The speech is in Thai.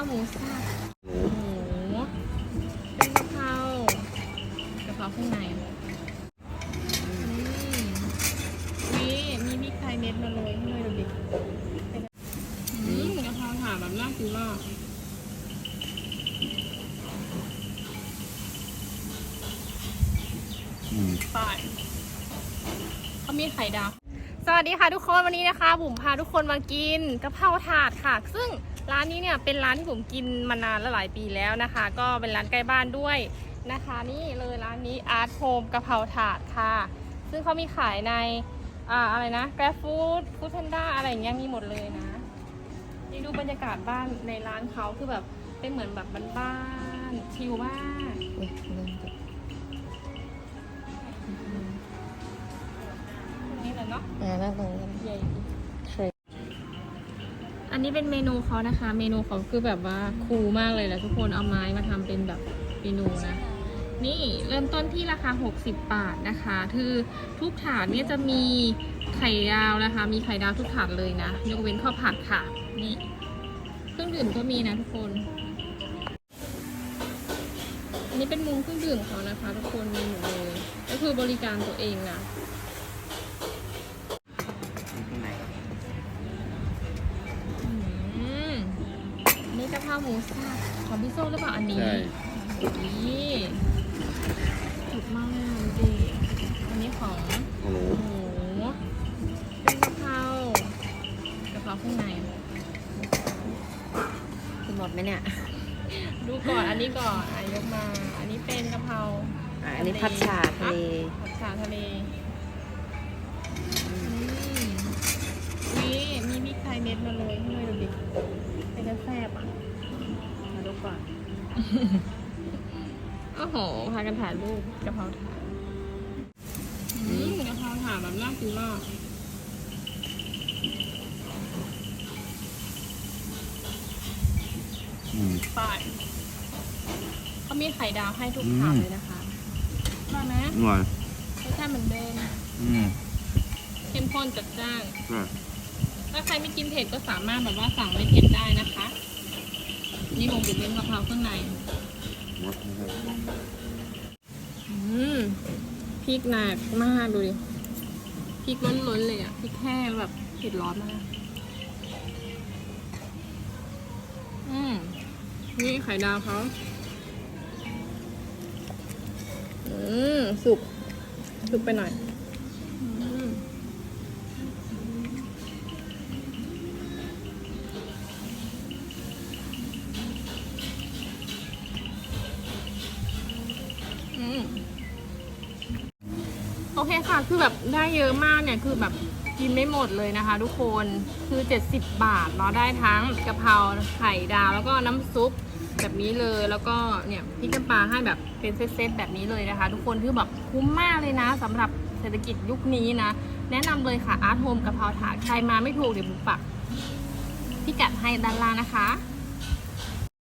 ราหมูสับหนูหมูเป็นกะเพรากะเพราข้างในนี่มีพริกไทยเม็ดมาโรยให้ด้วยดูดิอืมกะเพราถาดแบบน่ากินมากอืม ไปเขามีไข่ดาว สวัสดีค่ะทุกคนวันนี้นะคะบุ๋มพาทุกคนมากินกะเพราถาดค่ะ ซึ่งร้านนี้เนี่ยเป็นร้านที่ผมกินมานานและหลายปีแล้วนะคะ ก็เป็นร้านใกล้บ้านด้วยนะคะ นี่เลยร้านนี้อาร์ตโฮมกะเพราถาดค่ะ ซึ่งเขามีขายในอ่าอะไรนะ Grab Food Food Panda อะไรอย่างเงี้ยมีหมดเลยนะนี่ดูบรรยากาศบ้านในร้านเขาคือแบบเป็นเหมือนแบบบ้านๆชิลมาก อ่านั่งตรงนี้ใหญ่อันนี้เป็นเมนูเขานะคะ เมนูเขาคือแบบว่าคูลมากเลยแหละทุกคนเอาไม้มาทำเป็นแบบเมนูนะ นี่เริ่มต้นที่ราคา 60 บาทนะคะ คือทุกถาดเนี่ยจะมีไข่ดาวนะคะ มีไข่ดาวทุกถาดเลยนะ ยกเว้นข้าวผัดค่ะ นี่เครื่องดื่มก็มีนะทุกคน อันนี้เป็นมุมเครื่องดื่มเขานะคะ ทุกคนมีหมดเลย ก็คือบริการตัวเองนะ นี่กะเพราหมูสับของพี่โซ่หรือเปล่าอันนี้ใช่ นี่ถูกมากเลยจริงอันนี้ของของหนูหมูเป็นกะเพรากะเพราข้างในคือหมดไหมเนี่ยดูก่อนอันนี้ก่อนอายกมา อันนี้เป็นกะเพราอะอันนี้พัดชาทะเลผัดชาทะเลอืมนี่มีพริกไทยเม็ดมาโรยให้ด้วยดูดิเป็นกระแซบอะ มาดูก่อน โอ้โห พากันถ่ายรูปกะเพราถาดอืมกะเพราถาดแบบน่ากินมากอืมไปเขามีไข่ดาวให้ทุกอืมถาดเลยนะคะมาไหมอร่อยรสชาติเหมือนเดิมอืมเข้มข้นจัดจ้าน ใช่ ถ้าใครไม่กินเผ็ดก็สามารถแบบว่าสั่งไม่เผ็ดได้นะคะ นี่ผมบุ๋มเป็นกะเพราข้างในหมดนะครับอืมพริกหนักมากดูดิพริกล้นๆเลยอะพริกแห้งแบบเผ็ดร้อนมาก อืมนี่ไข่ดาวเขาอืมสุก สุกไปหน่อย โอเคค่ะ คือแบบได้เยอะมากเนี่ย คือแบบกินไม่หมดเลยนะคะ ทุกคน คือ 70 บาทเนาะ ได้ทั้งกะเพราไข่ดาว แล้วก็น้ำซุปแบบนี้เลย แล้วก็เนี่ยพริกน้ำปลาให้แบบเป็นเซตๆแบบนี้เลยนะคะ ทุกคน คือแบบคุ้มมากเลยนะสำหรับเศรษฐกิจยุคนี้นะ แนะนำเลยค่ะอาร์ตโฮมกะเพราถาด ใครมาไม่ถูกเดี๋ยวบุกปักพิกัดให้ด้านล่างนะคะ